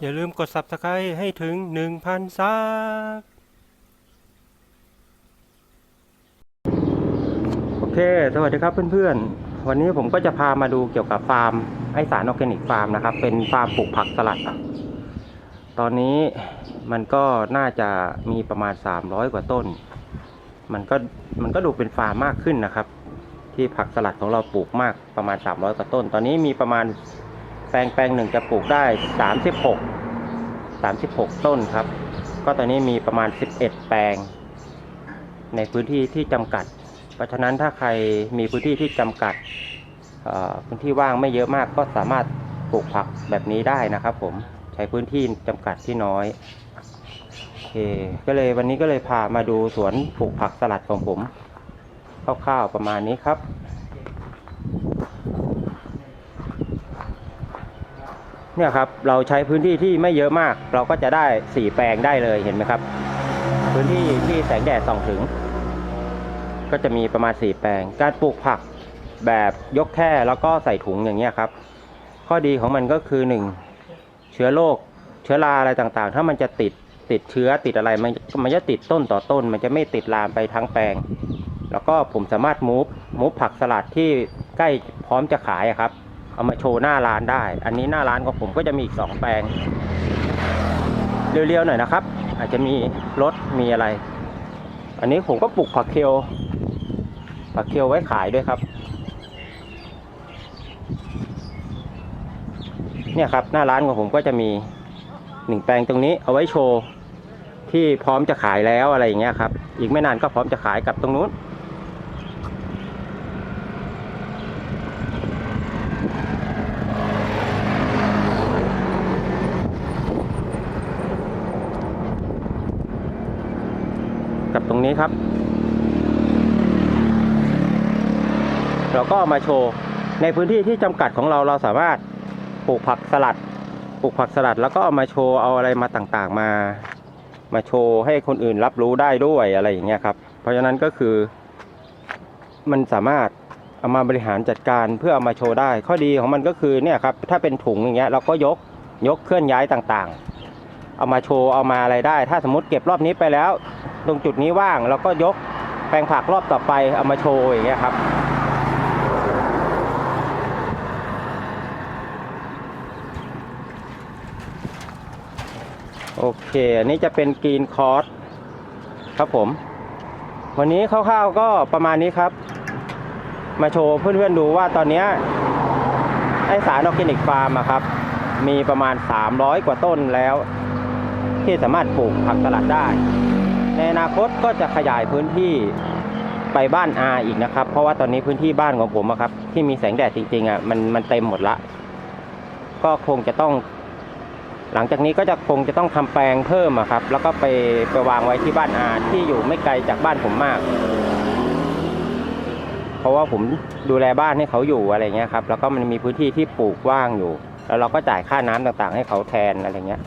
อย่าลืมกด subscribe ให้ถึง 1,000 ซับ โอเค สวัสดีครับเพื่อนๆ วันนี้ผมก็จะพามาดูเกี่ยวกับฟาร์ม ไอสารออร์แกนิกฟาร์มนะครับ เป็นฟาร์มปลูกผักสลัด ตอนนี้มันก็น่าจะมีประมาณ 300 กว่าต้น มันก็มันก็ดูเป็นฟาร์มมากขึ้นนะครับ ที่ผักสลัดของเราปลูกมากประมาณ 300 กว่าต้น ตอนนี้มีประมาณ ปลงแปลงหนึ่งจะปลูกได้ 36 36 ต้นครับ ก็ตอนนี้มีประมาณ 11 แปลง ในพื้นที่ที่จำกัด เพราะฉะนั้นถ้าใครมีพื้นที่ที่จำกัดพื้นที่ว่างไม่เยอะมากก็สามารถปลูกผักแบบนี้ได้นะครับผมใช้พื้นที่จำกัดที่น้อยโอเคก็เลยวันนี้ก็เลยพามาดูสวนปลูกผักสลัดของผมคร่าวๆประมาณนี้ครับ เนี่ยครับเราใช้พื้นที่ที่ไม่เยอะมาก เราก็จะได้สี่แปลงได้เลยเห็นไหมครับ พื้นที่ที่แสงแดดส่องถึง ก็จะมีประมาณสี่แปลง การปลูกผักแบบยกแค่แล้วก็ใส่ถุงอย่างเงี้ยครับ ข้อดีของมันก็คือหนึ่งเชื้อโรคเชื้อราอะไรต่างๆ ถ้ามันจะติดติดเชื้อติดอะไรมันมันจะติดต้นต่อต้น มันจะไม่ติดลามไปทั้งแปลง แล้วก็ผมสามารถมูฟมูฟผักสลัดที่ใกล้พร้อมจะขายครับ เอามาโชว์หน้าร้านได้ อันนี้หน้าร้านของผมก็จะมีอีกสองแปลง เรียวๆหน่อยนะครับ อาจจะมีรถมีอะไร อันนี้ผมก็ปลูกผักเคียว ผักเคียวไว้ขายด้วยครับ เนี่ยครับหน้าร้านของผมก็จะมีหนึ่งแปลงตรงนี้เอาไว้โชว์ที่พร้อมจะขายแล้วอะไรอย่างเงี้ยครับ อีกไม่นานก็พร้อมจะขายกับตรงนู้น กับตรง นี้ครับ เราก็มาโชว์ในพื้นที่ที่จำกัดของเราเราสามารถปลูกผักสลัดปลูกผักสลัดแล้วก็เอามาโชว์เอาอะไรมาต่างๆ มา มาโชว์ให้คนอื่นรับรู้ได้ด้วยอะไรอย่างเงี้ยครับ เพราะฉะนั้นก็คือ มันสามารถเอามาบริหารจัดการเพื่อเอามาโชว์ได้ ข้อดีของมันก็คือเนี่ยครับถ้าเป็นถุงอย่างเงี้ยเราก็ยกยกเคลื่อนย้ายต่างๆ เอามาโชว์เอามาอะไรได้ ถ้าสมมติเก็บรอบนี้ไปแล้ว ตรงจุดนี้ว่างเราก็ยกแปลงผักรอบต่อไปเอามาโชว์อย่างเงี้ยครับโอเค อันนี้จะเป็นกรีนคอร์สครับผม วันนี้คร่าวๆก็ประมาณนี้ครับ มาโชว์เพื่อนๆดูว่าตอนนี้ไอสารออร์แกนิกฟาร์มอะครับ มีประมาณ 300 กว่าต้นแล้ว ที่สามารถปลูกผักสลัดได้ ในอนาคตก็จะขยายพื้นที่ไปบ้านอาอีกนะครับ เพราะว่าตอนนี้พื้นที่บ้านของผมอะครับ ที่มีแสงแดดจริงๆอะมันมันเต็มหมดละ ก็คงจะต้อง หลังจากนี้ก็จะคงจะต้องทำแปลงเพิ่มอะครับ แล้วก็ไปไปวางไว้ที่บ้านอาที่อยู่ไม่ไกลจากบ้านผมมาก เพราะว่าผมดูแลบ้านให้เขาอยู่อะไรเงี้ยครับแล้วก็มันมีพื้นที่ที่ปลูกว่างอยู่ แล้วเราก็จ่ายค่าน้ำต่างๆ ให้เขาแทนอะไรเงี้ย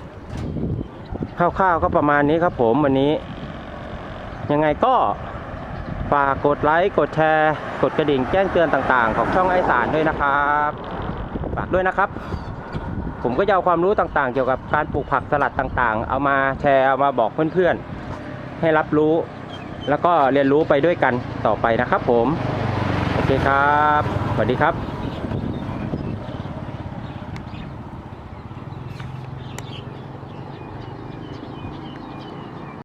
คร่าวๆก็ประมาณนี้ครับผมวันนี้ ยังไงก็ฝากกดไลค์ กดแชร์ กดกระดิ่งแจ้งเตือนต่างๆ ของช่องไอสารด้วยนะครับ ฝากด้วยนะครับ ผมก็จะเอาความรู้ต่างๆ เกี่ยวกับการปลูกผักสลัดต่างๆ เอามาแชร์เอามาบอกเพื่อนๆ ให้รับรู้ แล้วก็เรียนรู้ไปด้วยกันต่อไปนะครับผม โอเคครับ สวัสดีครับ